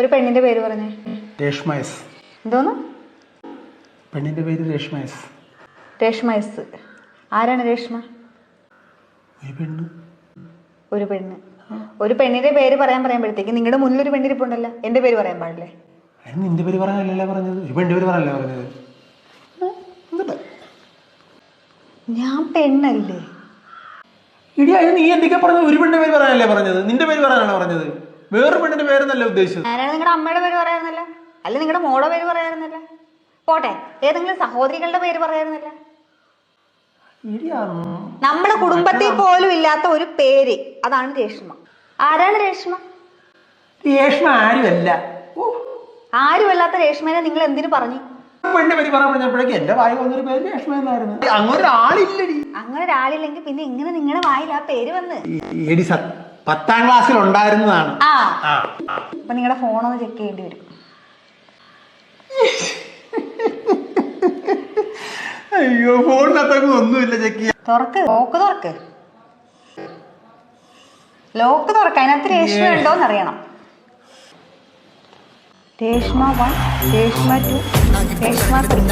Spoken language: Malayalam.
ഒരു പെണ്ണിന്റെ പേര് പറഞ്ഞേ. രേഷ്മ എസ് എന്തോന്ന്? പെണ്ണിന്റെ പേര് രേഷ്മ എസ് രേഷ്മ എസ് ആരാണ് രേഷ്മ? ഒരു പെണ്ണ്. ഒരു പെണ്ണ്. ഒരു പെണ്ണിന്റെ പേര് പറയാൻ പറയുമ്പോഴത്തേക്ക് നിങ്ങളുടെ മുന്നിൽ ഒരു പെണ്ണിരിപ്പുണ്ടല്ലോ എന്റെ പേര് പറയാൻ പാടില്ലേ? അതിന് നിന്റെ പേര് പറയാനല്ലേ പറഞ്ഞത്? ഈ പെണ്ണിന്റെ പേര് പറയാനല്ലേ പറഞ്ഞത്? ഞാൻ പെണ്ണല്ലേ? ഇടി അതിന് നീ എന്തൊക്കെ പറഞ്ഞത്? ഒരു പെണ്ണിന്റെ പേര് പറയാനല്ലേ പറഞ്ഞത്? നിന്റെ പേര് പറയാനാണ് പറഞ്ഞത്? വേറൊരു പെണ്ണിന്റെ പേരെന്നല്ല ഉദ്ദേശിച്ചത്. ആരാണ് നിങ്ങളുടെ അമ്മയുടെ പേര് പറയാറുന്നില്ല? അല്ല നിങ്ങളുടെ മോളുടെ പേര് പറയാറുന്നില്ല? പോട്ടെ ഏതെങ്കിലും സഹോദരികളുടെ പേര് പറയാറുന്നില്ല? നമ്മുടെ കുടുംബത്തിൽ പോലും ഇല്ലാത്ത ഒരു പേര് അതാണ് രേഷ്മ. ആരാണ് രേഷ്മ? രേഷ്മ ആരുമല്ല. ആരുമല്ലാത്ത രേഷ്മനെ നിങ്ങൾ എന്തിനു പറഞ്ഞു? പെണ്ണിന്റെ പേര് പറയാൻ പറഞ്ഞപ്പോഴേക്ക് എന്റെ വായി വന്നൊരു പേര് രേഷ്മ എന്നായിരുന്നു. അങ്ങനെ ഒരാളില്ലടി അങ്ങനെ ഒരാളില്ലെങ്കിൽ പിന്നെ എങ്ങനെ നിങ്ങളുടെ വായിൽ ആ പേര് വന്ന്? എടി പത്താം ക്ലാസ്സിൽ ഉണ്ടായിരുന്നതാണ്. ആ. അപ്പൊ നിങ്ങളുടെ ഫോണൊന്ന് ചെക്ക് ചെയ്യേണ്ടി വരും. അയ്യോ ഫോണിനകത്തൊക്കെ ഒന്നുമില്ല ചെക്ക് തുറക്ക് ലോക്ക് തുറക്ക്. ലോക്ക് തുറക്ക് അതിനകത്ത് രേഷ്മ ഉണ്ടോന്ന് അറിയണം. Reshma one Reshma two Reshma three